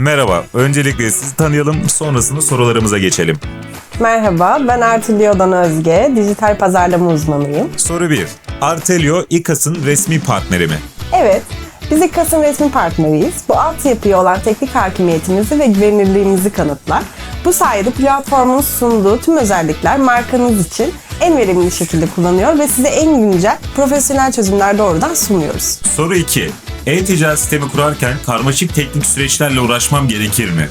Merhaba, öncelikle sizi tanıyalım, sonrasında sorularımıza geçelim. Merhaba, ben Artilio'dan Özge, dijital pazarlama uzmanıyım. Soru 1. Artelio, İKAS'ın resmi partneri mi? Evet, biz İKAS'ın resmi partneriyiz. Bu altyapıya olan teknik hakimiyetimizi ve güvenilirliğimizi kanıtlar. Bu sayede platformun sunduğu tüm özellikler markanız için en verimli şekilde kullanıyor ve size en güncel, profesyonel çözümler doğrudan sunuyoruz. Soru 2. E-ticaret sistemi kurarken karmaşık teknik süreçlerle uğraşmam gerekir mi?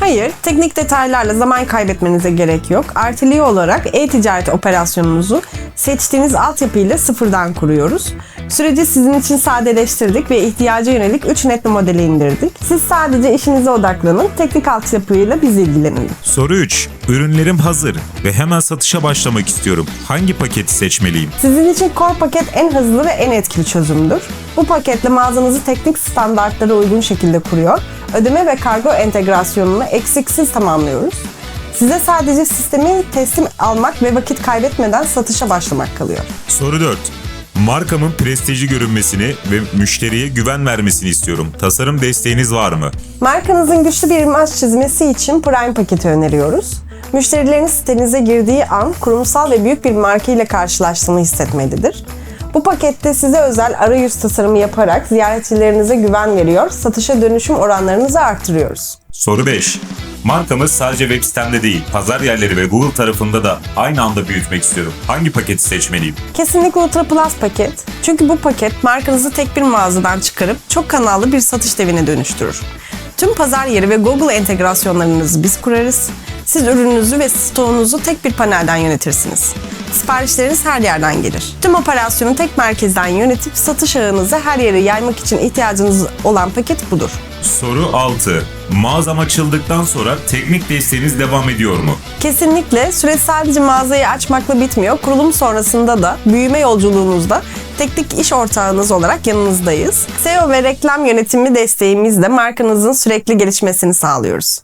Hayır, teknik detaylarla zaman kaybetmenize gerek yok. Artilio olarak e-ticaret operasyonunuzu seçtiğiniz altyapıyla sıfırdan kuruyoruz. Süreci sizin için sadeleştirdik ve ihtiyaca yönelik 3 netli modeli indirdik. Siz sadece işinize odaklanın, teknik altyapıyla biz ilgilenin. Soru 3. Ürünlerim hazır ve hemen satışa başlamak istiyorum. Hangi paketi seçmeliyim? Sizin için Core paket en hızlı ve en etkili çözümdür. Bu paketle mağazanızı teknik standartlara uygun şekilde kuruyor, ödeme ve kargo entegrasyonunu eksiksiz tamamlıyoruz. Size sadece sistemi teslim almak ve vakit kaybetmeden satışa başlamak kalıyor. Soru 4. Markamın prestijli görünmesini ve müşteriye güven vermesini istiyorum. Tasarım desteğiniz var mı? Markanızın güçlü bir imaj çizmesi için Prime paketi öneriyoruz. Müşterileriniz sitenize girdiği an kurumsal ve büyük bir marka ile karşılaştığını hissetmelidir. Bu pakette size özel arayüz tasarımı yaparak ziyaretçilerinize güven veriyor, satışa dönüşüm oranlarınızı artırıyoruz. Soru 5. Markamız sadece web sitemde değil, pazar yerleri ve Google tarafında da aynı anda büyütmek istiyorum. Hangi paketi seçmeliyim? Kesinlikle Ultra Plus paket. Çünkü bu paket markanızı tek bir mağazadan çıkarıp çok kanallı bir satış devine dönüştürür. Tüm pazar yeri ve Google entegrasyonlarınızı biz kurarız. Siz ürününüzü ve stoğunuzu tek bir panelden yönetirsiniz. Siparişleriniz her yerden gelir. Tüm operasyonu tek merkezden yönetip satış ağınızı her yere yaymak için ihtiyacınız olan paket budur. Soru 6. Mağazam açıldıktan sonra teknik desteğiniz devam ediyor mu? Kesinlikle süreç sadece mağazayı açmakla bitmiyor. Kurulum sonrasında da büyüme yolculuğunuzda teknik iş ortağınız olarak yanınızdayız. SEO ve reklam yönetimi desteğimizle markanızın sürekli gelişmesini sağlıyoruz.